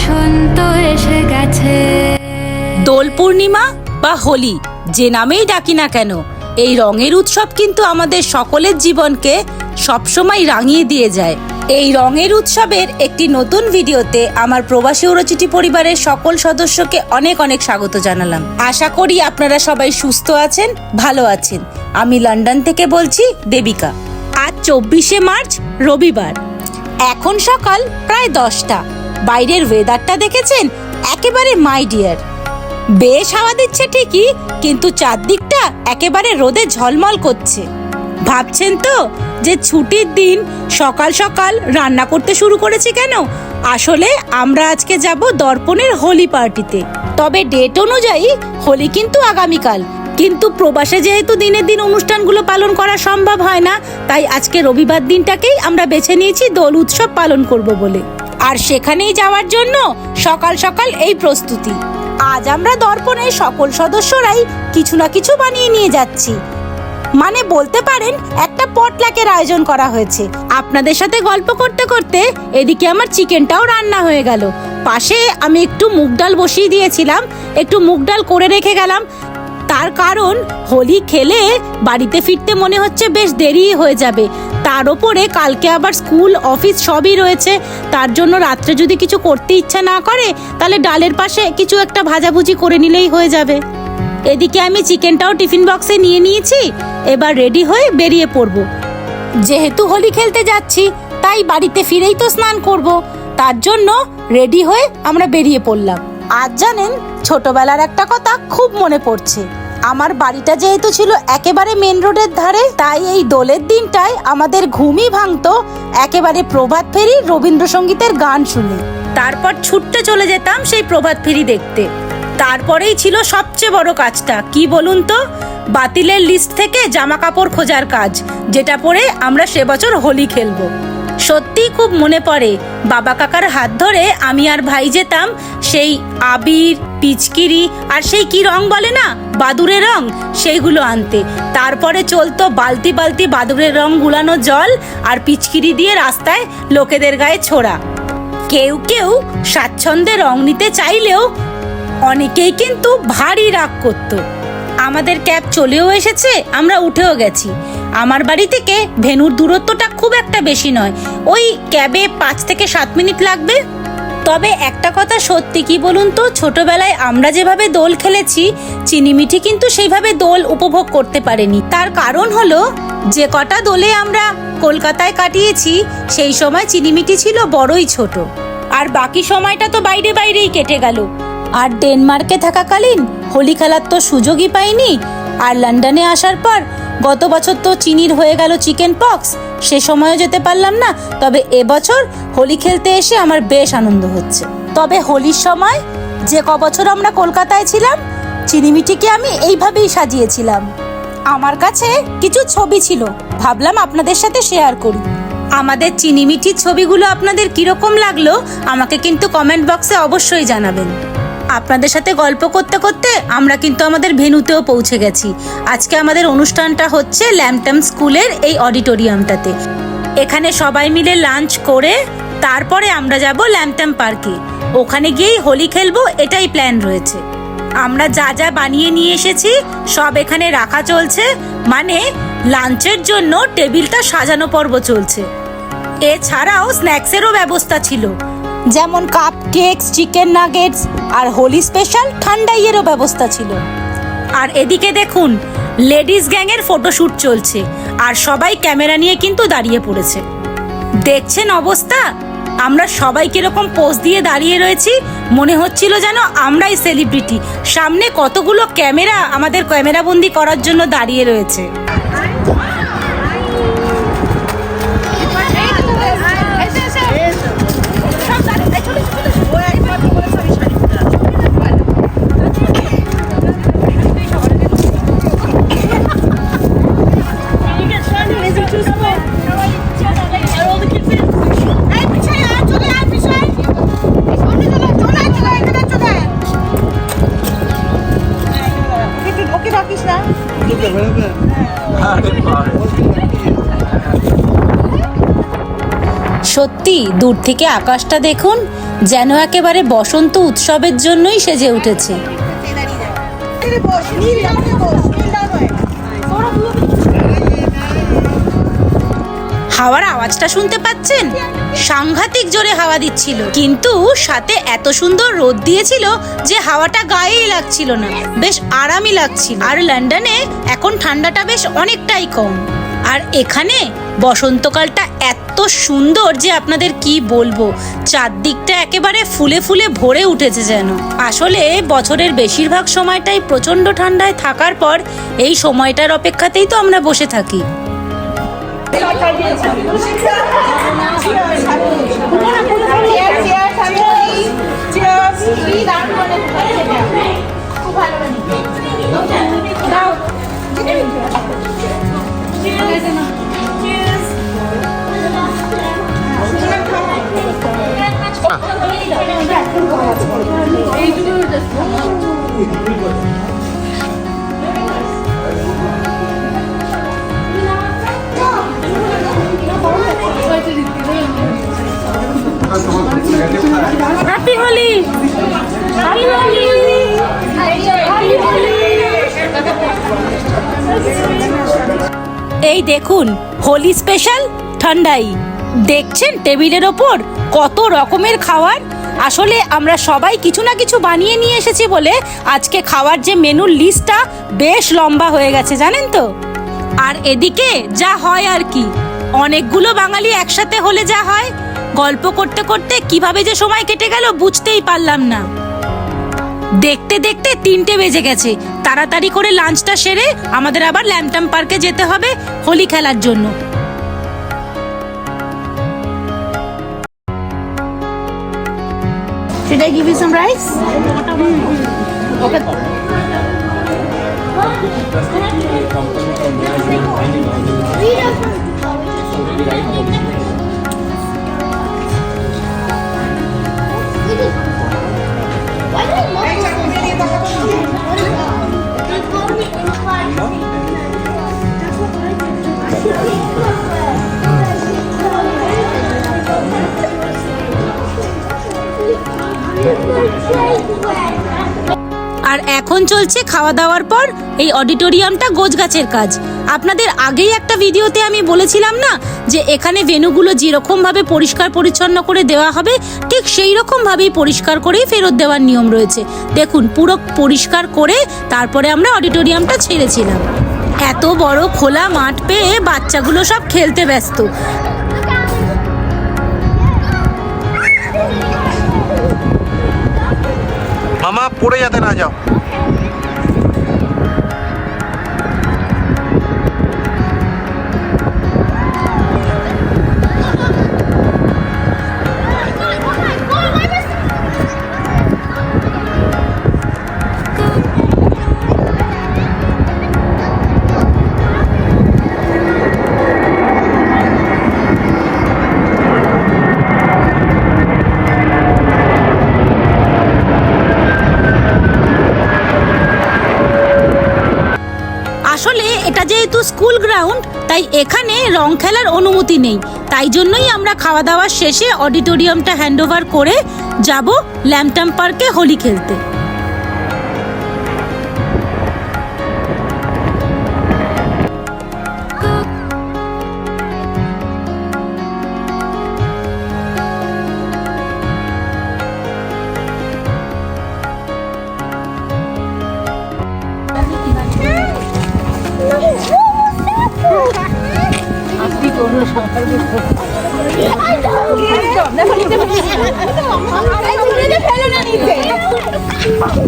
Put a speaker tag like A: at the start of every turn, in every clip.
A: বসন্ত এসে গেছে।
B: দোল পূর্ণিমা বা হোলি, যে নামেই ডাকি না কেন, এই রঙের উৎসব কিন্তু আমাদের সকলের জীবনকে সবসময় রাঙিয়ে দিয়ে যায়। এই রঙের উৎসবের একটি নতুন ভিডিওতে আমার প্রবাসী উড়চিটি পরিবারের সকল সদস্যকে অনেক অনেক স্বাগত জানালাম। আশা করি আপনারা সবাই সুস্থ আছেন, ভালো আছেন। আমি লন্ডন থেকে বলছি দেবিকা। আজ চব্বিশে মার্চ, রবিবার। এখন সকাল প্রায় দশটা। বাইরের ওয়েদারটা দেখেছেন? একেবারে মাই ডিয়ার বেশ হাওয়া দিচ্ছে ঠিকই, কিন্তু চারদিকটা একেবারে রোদে ঝলমল করছে। ভাবছেন তো যে ছুটির দিন সকাল সকাল রান্না করতে শুরু করেছি কেন? আসলে আমরা আজকে যাব দর্পণের হোলি পার্টিতে। তবে ডেট অনুযায়ী হোলি কিন্তু আগামীকাল। কিন্তু প্রবাসে যেহেতু দিনের দিন অনুষ্ঠানগুলো পালন করা সম্ভব হয় না, তাই আজকে রবিবার দিনটাকেই আমরা বেছে নিয়েছি দোল উৎসব পালন করব বলে। আর সেখানেই যাওয়ার জন্য সকাল সকাল এই প্রস্তুতি। আজ আমরা দর্পণের সকল সদস্যরাই কিছু না কিছু বানিয়ে নিয়ে যাচ্ছি। মানে বলতে পারেন, একটা পটলাকের আয়োজন করা হয়েছে। আপনাদের সাথে গল্প করতে করতে এদিকে আমার চিকেনটাও রান্না হয়ে গেল। পাশে আমি একটু মুগ ডাল বসিয়ে দিয়েছিলাম, একটু মুগ ডাল করে রেখে গেলাম তার কারণ হোলি খেলে বাড়িতে ফিরতে মনে হচ্ছে বেশ দেরি হয়ে যাবে। তার ওপরে কালকে আবার স্কুল, অফিস সবই রয়েছে। তার জন্য রাত্রে যদি কিছু করতে ইচ্ছা না করে, তাহলে ডালের পাশে কিছু একটা ভাজাভুজি করে নিলেই হয়ে যাবে। এদিকে আমি চিকেনটাও টিফিন বক্সে নিয়ে নিয়েছি। এবার রেডি হয়ে বেরিয়ে পড়ব। যেহেতু হোলি খেলতে যাচ্ছি, তাই বাড়িতে ফিরেই তো স্নান করব। তার জন্য রেডি হয়ে আমরা বেরিয়ে পড়লাম। আজ জানেন, ছোটবেলার একটা কথা খুব মনে পড়ছে। আমার বাড়িটা যেহেতু ছিল একেবারে মেন রোডের ধারে, তাই এই দোলের দিনটায় আমাদের ঘুমই ভাঙতো, একেবারে প্রভাত ফেরি রবীন্দ্রসঙ্গীতের গান শুনে। তারপর ছুটতে চলে যেতাম সেই প্রভাত ফেরি দেখতে। তারপরেই ছিল সবচেয়ে বড় কাজটা, কি বলুন তো? বাতিলের লিস্ট থেকে জামা কাপড় খোঁজার কাজ, যেটা পরে আমরা সে বছর হোলি খেলব। সত্যি খুব মনে পড়ে। বাবা কাকার হাত ধরে আমি আর ভাই যেতাম, সেই আবির, পিচকিরি আর সেই কি রং বলে না? বাদুরের রং, সেইগুলো আনতে। তারপরে চলতো বালতি বালতি বাদুরের রং গুলানো জল আর পিচকিরি দিয়ে রাস্তায় লোকেদের গায়ে ছোড়া। কেউ কেউ স্বাচ্ছন্দ্যে রং নিতে চাইলেও অনেকেই কিন্তু ভারী রাগ করতো। আমাদের ক্যাব চলেও এসেছে, আমরা উঠেও গেছি। আমার বাড়ি থেকে ভেনুর দূরত্বটা খুব একটা বেশি নয়। ওই ক্যাবে পাঁচ থেকে সাত মিনিট লাগবে। তবে একটা কথা সত্যি কি বলুন তো, ছোটবেলায় আমরা যেভাবে দোল খেলেছি চিনিমিঠি কিন্তু সেইভাবে দোল উপভোগ করতে পারেনি। তার কারণ হলো, যে কটা দোলে আমরা কলকাতায় কাটিয়েছি, সেই সময় চিনিমিঠি ছিল বড়ই ছোট। আর বাকি সময়টা তো বাইরে বাইরেই কেটে গেল। আর ডেনমার্কে থাকাকালীন হোলি খেলার তো সুযোগই পাইনি। আর লন্ডনে আসার পর গত বছর তো চিনির হয়ে গেল চিকেন পক্স, সে সময়ও যেতে পারলাম না। তবে এবছর হোলি খেলতে এসে আমার বেশ আনন্দ হচ্ছে। তবে হোলির সময় যে ক বছর আমরা কলকাতায় ছিলাম, চিনিমিঠিকে আমি এইভাবেই সাজিয়েছিলাম। আমার কাছে কিছু ছবি ছিল, ভাবলাম আপনাদের সাথে শেয়ার করি। আমাদের চিনিমিঠির ছবিগুলো আপনাদের কীরকম লাগল, আমাকে কিন্তু কমেন্ট বক্সে অবশ্যই জানাবেন। আপনাদের সাথে গল্প করতে করতে আমরা কিন্তু আমাদের ভেনুতেও পৌঁছে গেছি। আজকে আমাদের অনুষ্ঠানটা হচ্ছে ল্যামটাম স্কুলের এই অডিটোরিয়ামটাতে। এখানে সবাই মিলে লাঞ্চ করে তারপরে আমরা যাব ল্যামটাম পার্কে। ওখানে গিয়েই হোলি খেলব, এটাই প্ল্যান রয়েছে। আমরা যা যা বানিয়ে নিয়ে এসেছি, সব এখানে রাখা চলছে। মানে লাঞ্চের জন্য টেবিলটা সাজানো পর্ব চলছে। এছাড়াও স্ন্যাক্সেরও ব্যবস্থা ছিল। যেমন কাপ কেকস চিকেন নাগেটস আর হোলি স্পেশাল ঠান্ডাইয়েরও ব্যবস্থা ছিল। আর এদিকে দেখুন লেডিস গ্যাংয়ের ফটোশ্যুট চলছে আর সবাই ক্যামেরা নিয়ে কিন্তু দাঁড়িয়ে পড়েছে। দেখছেন অবস্থা? আমরা সবাই কীরকম পোজ দিয়ে দাঁড়িয়ে রয়েছি, মনে হচ্ছিল যেন আমরাই সেলিব্রিটি সামনে কতগুলো ক্যামেরা আমাদের ক্যামেরাবন্দি করার জন্য দাঁড়িয়ে রয়েছে। সত্যি দূর থেকে আকাশটা দেখুন, যেন একেবারে বসন্ত উৎসবের জন্যই সেজে উঠেছে। হাওয়ার আওয়াজটা শুনতে পাচ্ছেন? সাংঘাতিক জোরে হাওয়া দিচ্ছিল। কিন্তু সাথে এত সুন্দর রোদ দিয়েছিল যে হাওয়াটা গায়েই লাগছিল না। বেশ আরামই লাগছিল। আর লন্ডনে এখন ঠান্ডাটা বেশ অনেকটাই কম। আর এখানে বসন্তকালটা এত সুন্দর যে আপনাদের কি বলব? চারদিকটা একেবারে ফুলে ফুলে ভরে উঠেছে যেন। আসলে বছরের বেশিরভাগ সময়টাই প্রচণ্ড ঠান্ডায় থাকার পর এই সময়টার অপেক্ষাতেই তো আমরা বসে থাকি। হ্যাপি দেখুন, হোলি স্পেশাল ঠান্ডাই। দেখছেন টেবিলের ওপর কত রকমের খাবার আসলে আমরা সবাই কিছু না কিছু বানিয়ে নিয়ে এসেছি বলে আজকে খাওয়ার যে মেনুর লিস্টটা বেশ লম্বা হয়ে গেছে, জানেন তো? আর এদিকে যা হয় আর কি। অনেকগুলো বাঙালি একসাথে হলে যা হয়। গল্প করতে করতে কীভাবে যে সময় কেটে গেল বুঝতেই পারলাম না। দেখতে দেখতে তিনটে বেজে গেছে তাড়াতাড়ি করে লাঞ্চটা সেরে আমাদের আবার ল্যামটাম পার্কে যেতে হবে হোলি খেলার জন্য
C: Should I give you some rice? Okay.
B: আর এখন চলছে খাওয়া দাওয়ার পর? এই অডিটোরিয়ামটা গোছগাছের কাজ। আপনাদের আগেই একটা ভিডিওতে আমি বলেছিলাম না যে এখানে ভেনুগুলো যেরকমভাবে পরিষ্কার পরিচ্ছন্ন করে দেওয়া হবে, ঠিক সেই রকমভাবেই পরিষ্কার করেই ফেরত দেওয়ার নিয়ম রয়েছে। দেখুন, পুরো পরিষ্কার করে তারপরে আমরা অডিটোরিয়ামটা ছেড়েছিলাম। এত বড় খোলা মাঠ পেয়ে বাচ্চাগুলো সব খেলতে ব্যস্ত।
D: মামা, পড়ে যাতে না যাও।
B: স্কুল গ্রাউন্ড তাই এখানে রং খেলার অনুমতি নেই। তাই জন্যই আমরা খাওয়া দাওয়ার শেষে অডিটোরিয়ামটা হ্যান্ডওভার করে যাব ল্যামটাম পার্কে হোলি খেলতে।
C: হ্যাঁ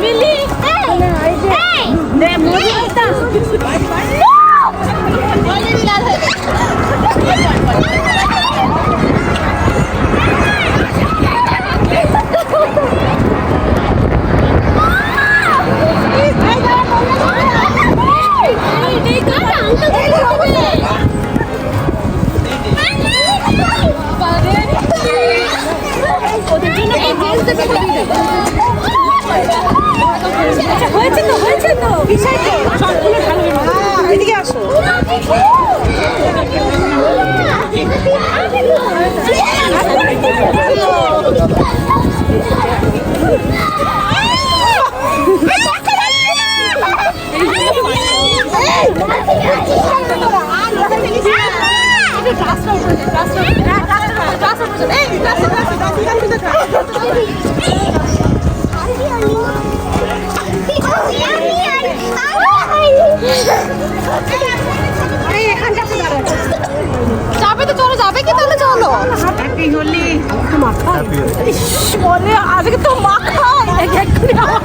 E: Billy! Ei! Ei! Ei! Ei! Ei!
C: Ei! Holi
E: বলে আজকে তো মাখাই এক্ষুনি আমার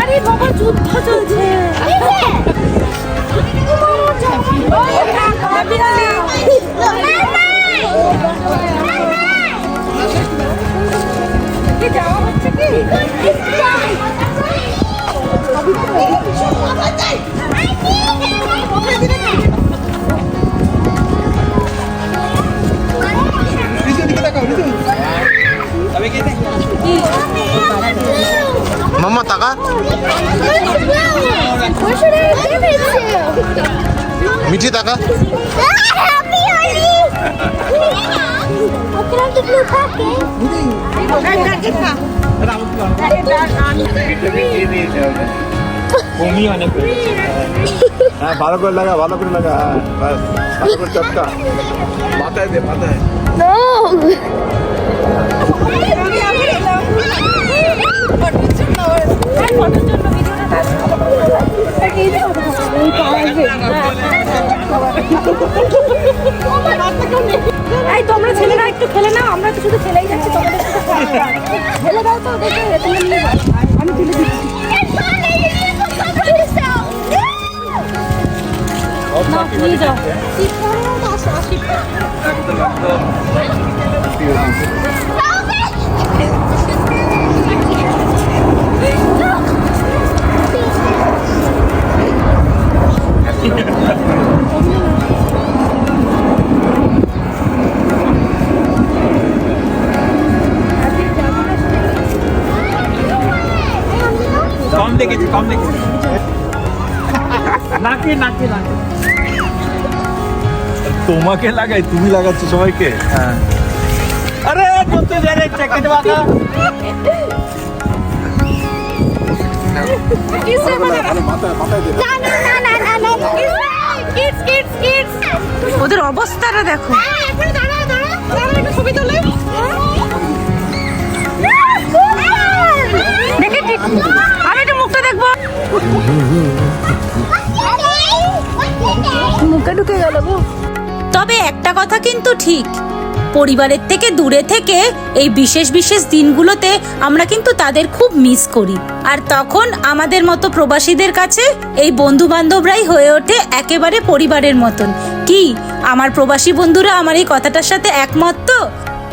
E: আরে বাবা যুদ্ধ চলছে
D: মাম্মা মিঠি তাকা।
F: হ্যাঁ ভালো করে লাগা ভালো করে লাগা হ্যাঁ ভালো করে চটকা। মাথায় দে মাথায়।
E: এই তোমরা ছেলেরা একটু খেলে নাও আমরা তো শুধু খেলেই যাচ্ছি তোমাদের খেলা। দাও তো দেখে আমি তুলে দিচ্ছি।
F: নাকে নাকে নাকে। তোমাকে লাগাই তুমি লাগাচ্ছ সবাইকে? হ্যাঁ। আরে
B: ওদের অবস্থাটা দেখো। ঠিক আমি একটু মুখটা দেখব।
E: মুখে ঢুকে গেল
B: তবে একটা কথা কিন্তু ঠিক। পরিবারের থেকে দূরে থেকে এই বিশেষ বিশেষ দিনগুলোতে আমরা কিন্তু তাদের খুব মিস করি। আর তখন আমাদের মতো প্রবাসীদের কাছে এই বন্ধু বান্ধবরাই হয়ে ওঠে একেবারে পরিবারের মতন। কি? আমার প্রবাসী বন্ধুরা আমার এই কথাটার সাথে একমত তো?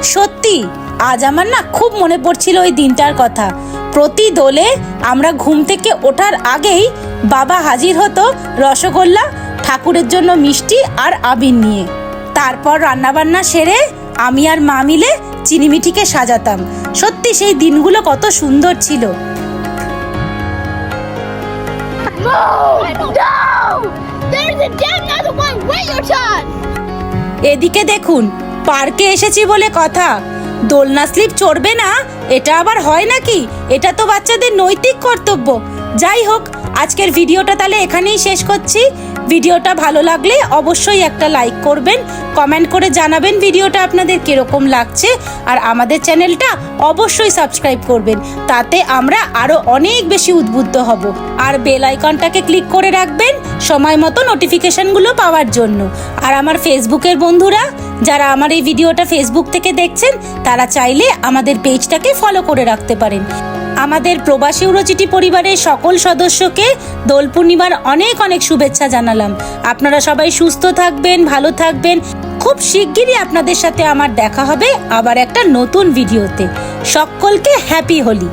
B: সত্যি, আজ আমার না খুব মনে পড়ছিল ওই দিনটার কথা। প্রতি দোলে আমরা ঘুম থেকে ওঠার আগেই বাবা হাজির হতো রসগোল্লা, ঠাকুরের জন্য মিষ্টি আর আবির নিয়ে। তারপর রান্নাবান্না সেরে আমি আর মা মিলে চিনিমিঠিকে সাজাতাম। সত্যি সেই দিনগুলো কত সুন্দর ছিল. এদিকে দেখুন, পার্কে এসেছি বলে কথা। দোলনা স্লিপ চড়বে না, এটা আবার হয় নাকি? এটা তো বাচ্চাদের নৈতিক কর্তব্য। যাই হোক আজকের ভিডিওটা তাহলে এখানেই শেষ করছি। ভিডিওটা ভালো লাগলে অবশ্যই একটা লাইক করবেন, কমেন্ট করে জানাবেন ভিডিওটা আপনাদের কীরকম লাগছে, আর আমাদের চ্যানেলটা অবশ্যই সাবস্ক্রাইব করবেন, তাতে আমরা আরও অনেক বেশি উদ্বুদ্ধ হব। আর বেল আইকনটাকে ক্লিক করে রাখবেন সময় মতো নোটিফিকেশনগুলো পাওয়ার জন্য। আর আমার ফেসবুকের বন্ধুরা, যারা আমার এই ভিডিওটা ফেসবুক থেকে দেখছেন, তারা চাইলে আমাদের পেজটাকে ফলো করে রাখতে পারেন। আমাদের প্রবাসী উরচিটি পরিবারের সকল সদস্যকে দোল পূর্ণিমার অনেক অনেক শুভেচ্ছা জানালাম। আপনারা সবাই সুস্থ থাকবেন, ভালো থাকবেন। খুব শিগগিরই আপনাদের সাথে আমার দেখা হবে আবার একটা নতুন ভিডিওতে। সকলকে হ্যাপি হোলি।